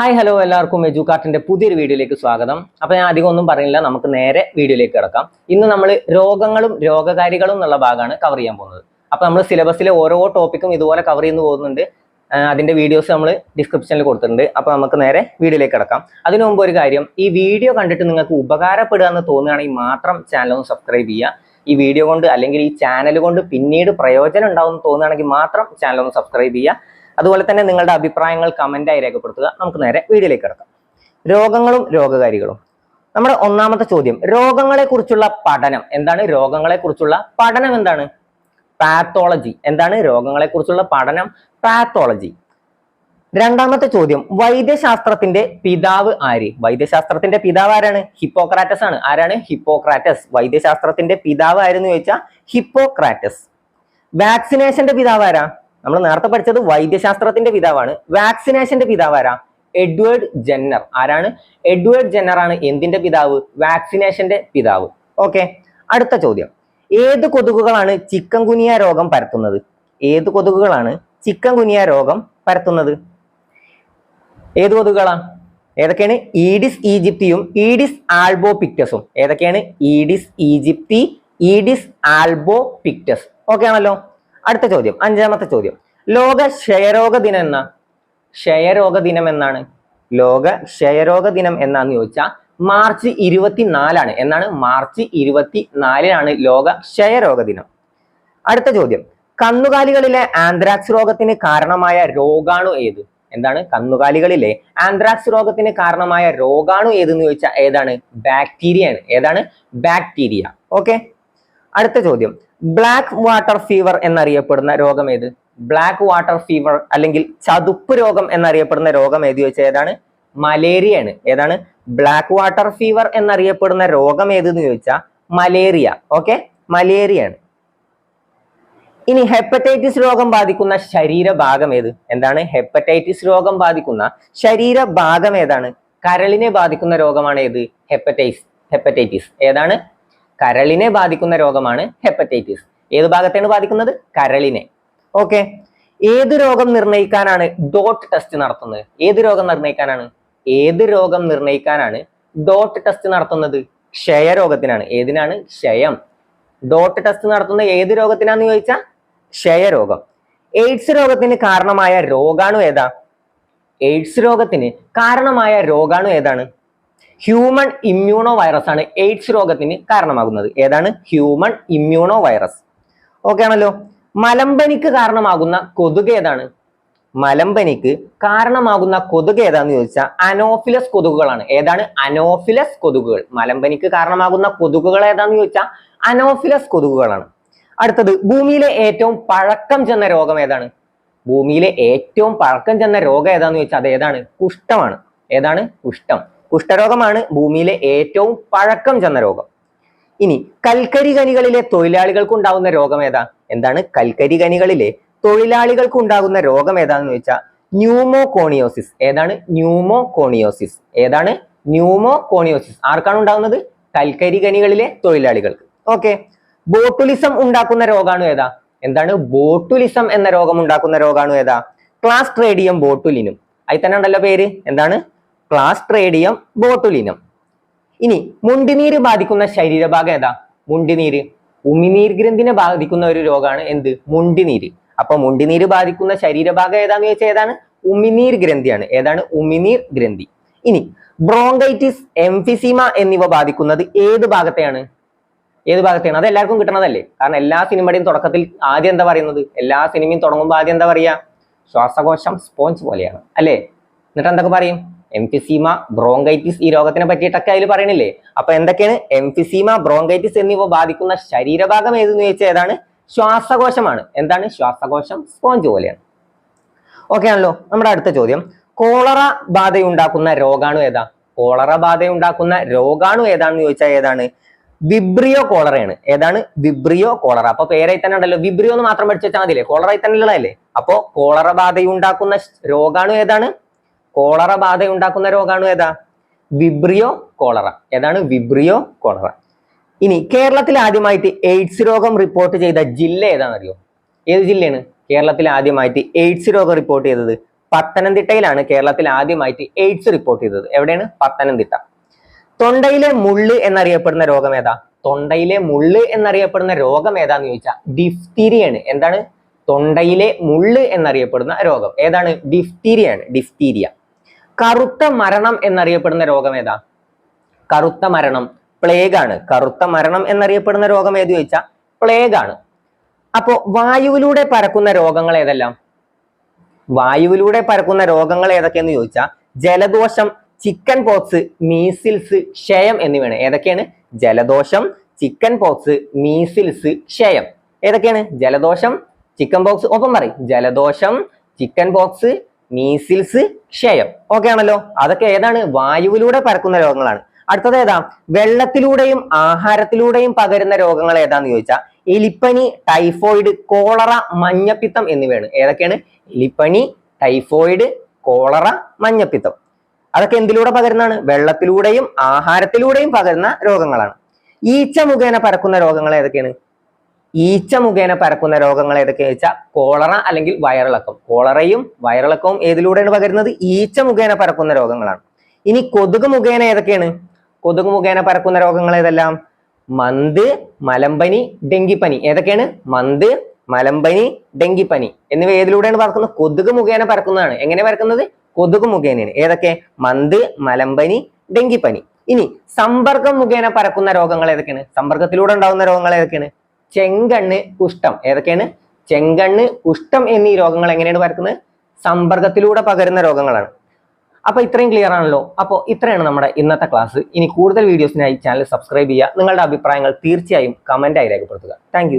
Hi hello എല്ലാവർക്കും എജുകാർട്ടിന്റെ പുതിയൊരു വീഡിയോയിലേക്ക് സ്വാഗതം. അപ്പൊ ഞാൻ അധികം ഒന്നും പറയുന്നില്ല നമുക്ക് നേരെ വീഡിയോയിലേക്ക് കിടക്കാം. ഇന്ന് നമ്മൾ രോഗങ്ങളും രോഗകാരികളും എന്നുള്ള ഭാഗമാണ് കവർ ചെയ്യാൻ പോകുന്നത്. അപ്പൊ നമ്മൾ സിലബസിലെ ഓരോ ടോപ്പിക്കും ഇതുപോലെ കവർ ചെയ്യുന്നു പോകുന്നുണ്ട്. അതിന്റെ വീഡിയോസ് നമ്മൾ ഡിസ്ക്രിപ്ഷനിൽ കൊടുത്തിട്ടുണ്ട്. അപ്പൊ നമുക്ക് നേരെ വീഡിയോയിലേക്ക് കിടക്കാം. അതിനു മുമ്പ് ഒരു കാര്യം ഈ വീഡിയോ കണ്ടിട്ട് നിങ്ങൾക്ക് ഉപകാരപ്പെടുക എന്ന് തോന്നുകയാണെങ്കിൽ മാത്രം ചാനൽ ഒന്ന് സബ്സ്ക്രൈബ് ചെയ്യുക. ഈ വീഡിയോ കൊണ്ട് അല്ലെങ്കിൽ ഈ ചാനൽ കൊണ്ട് പിന്നീട് പ്രയോജനം ഉണ്ടാവും എന്ന് തോന്നുകയാണെങ്കിൽ മാത്രം ചാനൽ ഒന്ന് സബ്സ്ക്രൈബ് ചെയ്യുക. അതുപോലെ തന്നെ നിങ്ങളുടെ അഭിപ്രായങ്ങൾ കമന്റായി രേഖപ്പെടുത്തുക. നമുക്ക് നേരെ വീഡിയോയിലേക്ക് കിടക്കാം. രോഗങ്ങളും രോഗകാരികളും. നമ്മുടെ ഒന്നാമത്തെ ചോദ്യം രോഗങ്ങളെ കുറിച്ചുള്ള പഠനം. എന്താണ് രോഗങ്ങളെ കുറിച്ചുള്ള പഠനം എന്താണ്? പാത്തോളജി എന്താണ് രോഗങ്ങളെ കുറിച്ചുള്ള പഠനം? പാത്തോളജി രണ്ടാമത്തെ ചോദ്യം വൈദ്യശാസ്ത്രത്തിന്റെ പിതാവ് ആര്? വൈദ്യശാസ്ത്രത്തിന്റെ പിതാവ് ആരാണ്? ഹിപ്പോക്രാറ്റസ് ആണ്. ആരാണ്? ഹിപ്പോക്രാറ്റസ്. വൈദ്യശാസ്ത്രത്തിന്റെ പിതാവ് ആരെന്ന് ചോദിച്ചാൽ ഹിപ്പോക്രാറ്റസ്. വാക്സിനേഷന്റെ പിതാവ് ആരാ? നമ്മൾ നേരത്തെ പഠിച്ചത് വൈദ്യശാസ്ത്രത്തിന്റെ പിതാവാണ്. വാക്സിനേഷന്റെ പിതാവ് ആരാ? Edward Jenner. ആരാണ്? എഡ്വേർഡ് ജെന്നർ ആണ് എന്തിന്റെ പിതാവ്? വാക്സിനേഷന്റെ പിതാവ്. ഓക്കെ അടുത്ത ചോദ്യം. ഏത് കൊതുകുകളാണ് ചിക്കൻ കുനിയ രോഗം പരത്തുന്നത്? ഏത് കൊതുകുകളാണ് ചിക്കൻ കുനിയ രോഗം പരത്തുന്നത്? ഏത് കൊതുകുകളാ? ഏതൊക്കെയാണ്? ഈഡിസ് ഈജിപ്തിയും ഈഡിസ് ആൽബോ പിക്ടസും ഏതൊക്കെയാണ്? Aedes aegypti Aedes albopictus okay ആണല്ലോ. അടുത്ത ചോദ്യം അഞ്ചാമത്തെ ചോദ്യം. ലോക ക്ഷയരോഗ ദിനം എന്നാ? ക്ഷയരോഗ ദിനം എന്നാണ്. ലോക ക്ഷയരോഗ ദിനം എന്നാന്ന് ചോദിച്ചാൽ മാർച്ച് ഇരുപത്തിനാലാണ്. എന്നാണ് മാർച്ച് ഇരുപത്തിനാലിനാണ് ലോക ക്ഷയരോഗ ദിനം. അടുത്ത ചോദ്യം കന്നുകാലികളിലെ ആന്ത്രാക്സ് രോഗത്തിന് കാരണമായ രോഗാണു ഏത്? എന്താണ്? കന്നുകാലികളിലെ ആന്ത്രാക്സ് രോഗത്തിന് കാരണമായ രോഗാണു ഏതെന്ന് ചോദിച്ചാൽ ഏതാണ്? ബാക്ടീരിയ ആണ്. ഏതാണ്? ബാക്ടീരിയ. ഓക്കെ? അടുത്ത ചോദ്യം. ബ്ലാക്ക് വാട്ടർ ഫീവർ എന്നറിയപ്പെടുന്ന രോഗം ഏത്? ബ്ലാക്ക് വാട്ടർ ഫീവർ അല്ലെങ്കിൽ ചതുപ്പ് രോഗം എന്നറിയപ്പെടുന്ന രോഗം ഏത് ചോദിച്ചാൽ ഏതാണ്? മലേറിയ ആണ് ഏതാണ്? ബ്ലാക്ക് വാട്ടർ ഫീവർ എന്നറിയപ്പെടുന്ന രോഗം ഏതെന്ന് ചോദിച്ചാൽ മലേറിയ. ഓക്കെ മലേറിയ ആണ് ഇനി ഹെപ്പറ്റൈറ്റിസ് രോഗം ബാധിക്കുന്ന ശരീരഭാഗം ഏത്? എന്താണ്? ഹെപ്പറ്റൈറ്റിസ് രോഗം ബാധിക്കുന്ന ശരീരഭാഗം ഏതാണ്? കരളിനെ ബാധിക്കുന്ന രോഗമാണ് ഏത്? ഹെപ്പറ്റൈസ് ഹെപ്പറ്റൈറ്റിസ് ഏതാണ്? കരളിനെ ബാധിക്കുന്ന രോഗമാണ് ഹെപ്പറ്റൈറ്റിസ് ഏത് ഭാഗത്തെയാണ് ബാധിക്കുന്നത്? കരളിനെ. ഓക്കെ ഏത് രോഗം നിർണയിക്കാനാണ് ഡോട്ട് ടെസ്റ്റ് നടത്തുന്നത്? ഏത് രോഗം നിർണയിക്കാനാണ് ഏത് രോഗം നിർണയിക്കാനാണ് ഡോട്ട് ടെസ്റ്റ് നടത്തുന്നത്? ക്ഷയരോഗത്തിനാണ്. ഏതിനാണ്? ക്ഷയം. ഡോട്ട് ടെസ്റ്റ് നടത്തുന്ന ഏത് രോഗത്തിനാന്ന് ചോദിച്ചാൽ ക്ഷയരോഗം. എയ്ഡ്സ് രോഗത്തിന് കാരണമായ രോഗാണു ഏതാ? എയ്ഡ്സ് രോഗത്തിന് കാരണമായ രോഗാണു ഏതാണ്? ഹ്യൂമൺ ഇമ്മ്യൂണോ വൈറസ് ആണ് എയ്ഡ്സ് രോഗത്തിന് കാരണമാകുന്നത്. ഏതാണ്? ഹ്യൂമൺ ഇമ്മ്യൂണോ വൈറസ് ഓക്കെ ആണല്ലോ. മലമ്പനിക്ക് കാരണമാകുന്ന കൊതുക് ഏതാണ്? മലമ്പനിക്ക് കാരണമാകുന്ന കൊതുക് ഏതാന്ന് ചോദിച്ചാൽ അനോഫിലസ് കൊതുകുകളാണ്. ഏതാണ്? അനോഫിലസ് കൊതുകുകൾ. മലമ്പനിക്ക് കാരണമാകുന്ന കൊതുകുകൾ ഏതാന്ന് ചോദിച്ചാൽ അനോഫിലസ് കൊതുകുകളാണ്. അടുത്തത് ഭൂമിയിലെ ഏറ്റവും പഴക്കം ചെന്ന രോഗം ഏതാണ്? ഭൂമിയിലെ ഏറ്റവും പഴക്കം ചെന്ന രോഗം ഏതാന്ന് ചോദിച്ചാൽ അത് ഏതാണ്? കുഷ്ഠമാണ്. ഏതാണ്? കുഷ്ഠം. കുഷ്ഠരോഗമാണ് ഭൂമിയിലെ ഏറ്റവും പഴക്കം ചെന്ന രോഗം. ഇനി കൽക്കരി ഖനികളിലെ തൊഴിലാളികൾക്ക് ഉണ്ടാകുന്ന രോഗം ഏതാ? എന്താണ്? കൽക്കരി ഖനികളിലെ തൊഴിലാളികൾക്ക് ഉണ്ടാകുന്ന രോഗം ഏതാണെന്ന് ചോദിച്ചാൽ ന്യൂമോകോണിയോസിസ് ഏതാണ്? ന്യൂമോകോണിയോസിസ് ഏതാണ്? ന്യൂമോകോണിയോസിസ് ആർക്കാണ് ഉണ്ടാകുന്നത്? കൽക്കരി ഖനികളിലെ തൊഴിലാളികൾക്ക്. ഓക്കെ. ബോട്ടുലിസം ഉണ്ടാക്കുന്ന രോഗാണു ഏതാ? എന്താണ്? ബോട്ടുലിസം എന്ന രോഗം ഉണ്ടാക്കുന്ന രോഗാണു ഏതാ? Clostridium botulinum. അതിൽ തന്നെ ഉണ്ടല്ലോ പേര്. എന്താണ്? ക്ലാസ്ട്രേഡിയം ബോട്ടുലിനം ഇനി മുണ്ടിനീര് ബാധിക്കുന്ന ശരീരഭാഗം ഏതാ? മുണ്ടിനീര്. ഉമിനീർ ഗ്രന്ഥിനെ ബാധിക്കുന്ന ഒരു രോഗമാണ് എന്ത്? മുണ്ടിനീര്. അപ്പൊ മുണ്ടിനീര് ബാധിക്കുന്ന ശരീരഭാഗം ഏതാന്ന് ചോദിച്ചാൽ ഏതാണ്? ഉമിനീർ ഗ്രന്ഥിയാണ്. ഏതാണ്? ഉമിനീർ ഗ്രന്ഥി. ഇനി ബ്രോങ്കൈറ്റിസ് എംഫിസീമ എന്നിവ ബാധിക്കുന്നത് ഏത് ഭാഗത്തെയാണ്? ഏത് ഭാഗത്തെയാണ്? അത് എല്ലാവർക്കും കിട്ടണതല്ലേ? കാരണം എല്ലാ സിനിമയുടെയും തുടക്കത്തിൽ ആദ്യം എന്താ പറയുന്നത്? എല്ലാ സിനിമയും തുടങ്ങുമ്പോൾ ആദ്യം എന്താ പറയുക ശ്വാസകോശം സ്പോഞ്ച് പോലെയാണ്. അല്ലേ? എന്നിട്ട് എന്തൊക്കെ പറയും? എംഫിസീമ ബ്രോങ്കൈറ്റിസ് ഈ രോഗത്തിനെ പറ്റിയിട്ടൊക്കെ അതിൽ പറയണില്ലേ? അപ്പൊ എന്തൊക്കെയാണ്? എംഫിസീമ ബ്രോങ്കൈറ്റിസ് എന്നിവ ബാധിക്കുന്ന ശരീരഭാഗം ഏതെന്ന് ചോദിച്ചാൽ ഏതാണ്? ശ്വാസകോശമാണ്. എന്താണ്? ശ്വാസകോശം സ്പോഞ്ച് പോലെയാണ്. ഓക്കെ ആണല്ലോ. നമ്മുടെ അടുത്ത ചോദ്യം. കോളറ ബാധയുണ്ടാക്കുന്ന രോഗാണു ഏതാ? കോളറ ബാധയുണ്ടാക്കുന്ന രോഗാണു ഏതാണെന്ന് ചോദിച്ചാൽ ഏതാണ്? വിബ്രിയോ കോളറയാണ് ഏതാണ്? വിബ്രിയോ കോളറ അപ്പൊ പേരായി തന്നെ ഉണ്ടല്ലോ. വിബ്രിയോ എന്ന് മാത്രം പഠിച്ചു വെച്ചാൽ മതിയില്ലേ? കോളറായി തന്നെ ഉള്ളതല്ലേ? അപ്പോ കോളറ ബാധയുണ്ടാക്കുന്ന രോഗാണു ഏതാണ്? കോളറ ബാധ ഉണ്ടാക്കുന്ന രോഗമാണ് ഏതാ? Vibrio cholerae. ഏതാണ്? Vibrio cholerae. ഇനി കേരളത്തിൽ ആദ്യമായിട്ട് എയ്ഡ്സ് രോഗം റിപ്പോർട്ട് ചെയ്ത ജില്ല ഏതാണെന്നറിയോ? ഏത് ജില്ലയാണ്? കേരളത്തിൽ ആദ്യമായിട്ട് എയ്ഡ്സ് രോഗം റിപ്പോർട്ട് ചെയ്തത് പത്തനംതിട്ടയിലാണ്. കേരളത്തിൽ ആദ്യമായിട്ട് എയ്ഡ്സ് റിപ്പോർട്ട് ചെയ്തത്. എവിടെയാണ്? പത്തനംതിട്ട. തൊണ്ടയിലെ മുള്ള് എന്നറിയപ്പെടുന്ന രോഗം ഏതാ? തൊണ്ടയിലെ മുള്ള് എന്നറിയപ്പെടുന്ന രോഗം ഏതാന്ന് ചോദിച്ചാൽ ഡിഫ്തീരിയാണ് എന്താണ്? തൊണ്ടയിലെ മുള്ള് എന്നറിയപ്പെടുന്ന രോഗം. ഏതാണ്? ഡിഫ്തീരിയാണ് ഡിഫ്തീരിയ കറുത്ത മരണം എന്നറിയപ്പെടുന്ന രോഗം ഏതാ? കറുത്ത മരണം. പ്ലേഗ് ആണ്. കറുത്ത മരണം എന്നറിയപ്പെടുന്ന രോഗം ഏത് ചോദിച്ചാൽ പ്ലേഗ് ആണ്. അപ്പോ വായുവിലൂടെ പരക്കുന്ന രോഗങ്ങൾ ഏതെല്ലാം? വായുവിലൂടെ പരക്കുന്ന രോഗങ്ങൾ ഏതൊക്കെയെന്ന് ചോദിച്ചാൽ ജലദോഷം ചിക്കൻ പോക്സ് മീസിൽസ് ക്ഷയം എന്നിവയാണ്. ഏതൊക്കെയാണ്? ജലദോഷം ചിക്കൻ പോക്സ് മീസിൽസ് ക്ഷയം. ഏതൊക്കെയാണ്? ജലദോഷം ചിക്കൻ പോക്സ് ഒപ്പം പറയും. ജലദോഷം ചിക്കൻ പോക്സ് മീസിൽസ് ക്ഷയം. ഓക്കെ ആണല്ലോ? അതൊക്കെ ഏതാണ്? വായുവിലൂടെ പരക്കുന്ന രോഗങ്ങളാണ്. അടുത്തത് ഏതാ? വെള്ളത്തിലൂടെയും ആഹാരത്തിലൂടെയും പകരുന്ന രോഗങ്ങൾ ഏതാന്ന് ചോദിച്ചാൽ എലിപ്പനി ടൈഫോയിഡ് കോളറ മഞ്ഞപ്പിത്തം എന്നിവയാണ്. ഏതൊക്കെയാണ്? എലിപ്പനി ടൈഫോയിഡ് കോളറ മഞ്ഞപ്പിത്തം. അതൊക്കെ എന്തിലൂടെ പകരുന്നതാണ്? വെള്ളത്തിലൂടെയും ആഹാരത്തിലൂടെയും പകരുന്ന രോഗങ്ങളാണ്. ഈച്ച മുഖേന പരക്കുന്ന രോഗങ്ങൾ ഏതൊക്കെയാണ്? ഈച്ച മുഖേന പരക്കുന്ന രോഗങ്ങൾ ഏതൊക്കെയാണെന്ന് വെച്ചാൽ കോളറ അല്ലെങ്കിൽ വയറിളക്കം. കോളറയും വയറിളക്കവും ഏതിലൂടെയാണ് പകരുന്നത്? ഈച്ച മുഖേന പരക്കുന്ന രോഗങ്ങളാണ്. ഇനി കൊതുക് മുഖേന ഏതൊക്കെയാണ്? കൊതുക് മുഖേന പരക്കുന്ന രോഗങ്ങൾ ഏതെല്ലാം? മന്ത് മലമ്പനി ഡെങ്കിപ്പനി. ഏതൊക്കെയാണ്? മന്ത് മലമ്പനി ഡെങ്കിപ്പനി. എന്നിവ ഏതിലൂടെയാണ് പറക്കുന്നത് കൊതുക് മുഖേന പരക്കുന്നതാണ്. എങ്ങനെ പരക്കുന്നത്? കൊതുക് മുഖേനയാണ്. ഏതൊക്കെ? മന്ത് മലമ്പനി ഡെങ്കിപ്പനി. ഇനി സമ്പർക്കം മുഖേന പരക്കുന്ന രോഗങ്ങൾ ഏതൊക്കെയാണ്? സമ്പർക്കത്തിലൂടെ ഉണ്ടാകുന്ന രോഗങ്ങൾ ഏതൊക്കെയാണ്? ചെങ്കണ്ണ് കുഷ്ഠം. ഏതൊക്കെയാണ്? ചെങ്കണ്ണ് കുഷ്ഠം എന്നീ രോഗങ്ങൾ എങ്ങനെയാണ് പരക്കുന്നത്? സമ്പർക്കത്തിലൂടെ പകരുന്ന രോഗങ്ങളാണ്. അപ്പോൾ ഇത്രയും ക്ലിയർ ആണല്ലോ. അപ്പോൾ ഇത്രയാണ് നമ്മുടെ ഇന്നത്തെ ക്ലാസ് ഇനി കൂടുതൽ വീഡിയോസിനായി ചാനൽ സബ്സ്ക്രൈബ് ചെയ്യുക. നിങ്ങളുടെ അഭിപ്രായങ്ങൾ തീർച്ചയായും കമന്റ് ആയി രേഖപ്പെടുത്തുക. താങ്ക്